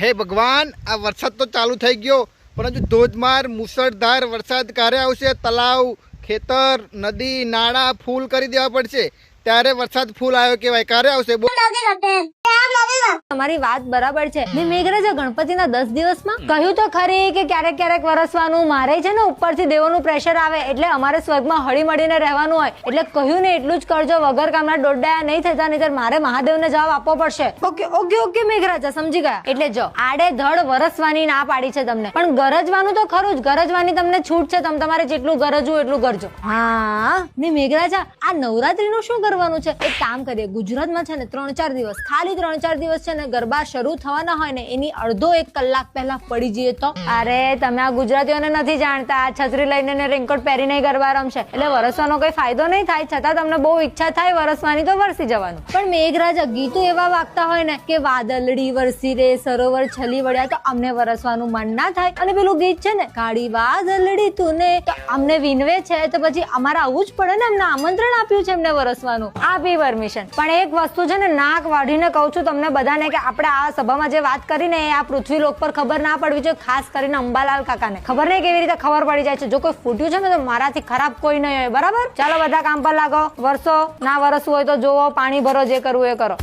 હે ભગવાન, આ વરસાદ તો ચાલુ થઈ ગયો, પરંતુ ધોધમાર મુસળધાર વરસાદ ક્યારે આવશે? તલાવ, ખેતર, નદી, નાળા ફૂલ કરી દેવા પડશે. ત્યારે વરસાદ ફૂલ આવ્યો કહેવાય. ક્યારે આવશે? તમારી વાત બરાબર છે. ને મેઘરાજા ગણપતિના દસ દિવસમાં કહ્યું તો ખરી કે ક્યારેક ક્યારેક વરસવાનું, મારે છે ને ઉપરથી દેવોનું પ્રેશર આવે એટલે અમારે સ્વર્ગમાં હળી મળીને રહેવાનું હોય. એટલે કહ્યું ને એટલું જ કરજો, વગર કામના દોડડાયા નહીં થતા નહીં મારે મહાદેવને જવાબ આપવો પડશે. ઓકે ઓકે ઓકે મેઘરાજા, સમજી ગયા. એટલે જો, આડે ધડ વરસવાની ના પાડી છે તમને. પણ ગરજવાનું તો ખરું જ, ગરજવાની તમને છૂટ છે. તમે તમારે જેટલું ગરજવું એટલું કરજો. હા, ને મેઘરાજા, આ નવરાત્રીનું શું કરવાનું છે? એક કામ કરીએ, ગુજરાતમાં છે ને ત્રણ ચાર દિવસ, ખાલી ત્રણ ચાર દિવસ છે ને ગરબા શરૂ થવાના હોય ને એની અડધો એક કલાક પહેલા પડી જઈએ તો. અરે તમે આ ગુજરાતીઓને નથી જાણતા. આ છત્રી લઈને ને રેનકોટ પહેરીને ગરબા રમશે. એટલે વરસવાનો કોઈ ફાયદો નહીં થાય. છતાં તમને બહુ ઈચ્છા થાય વરસવાની તો વરસી જવાનું. પણ મેઘરાજ ગીતો એવા વાગતા હોય ને કે વાદળડી વરસી રે સરોવર છલી વળ્યા તો અમને વરસવાનું મન ના થાય. અને પેલું ગીત છે ને કાળી વાદળડી તું ને તો અમને વિનવે છે તો પછી અમારે આવવું જ પડે ને અમને આમંત્રણ આપ્યું છે એમને વરસવાનું. આપી પરમિશન. પણ એક વસ્તુ છે ને નાક વાઢીને કહું છું તમને બધાને કે આપણે આ સભામાં જે વાત કરીને એ આ પૃથ્વી લોક પર ખબર ના પડવી જોઈએ, ખાસ કરીને અંબાલાલ કાકાને. ખબર નહીં કેવી રીતે ખબર પડી જાય છે? જો કોઈ ફૂટ્યું છે ને, તો મારાથી ખરાબ કોઈ નહીં હોય, બરાબર? ચાલો બધા કામ પર લાગો. વરસો ના વરસવું હોય તો જોવો પાણી ભરો, જે કરવું એ કરો.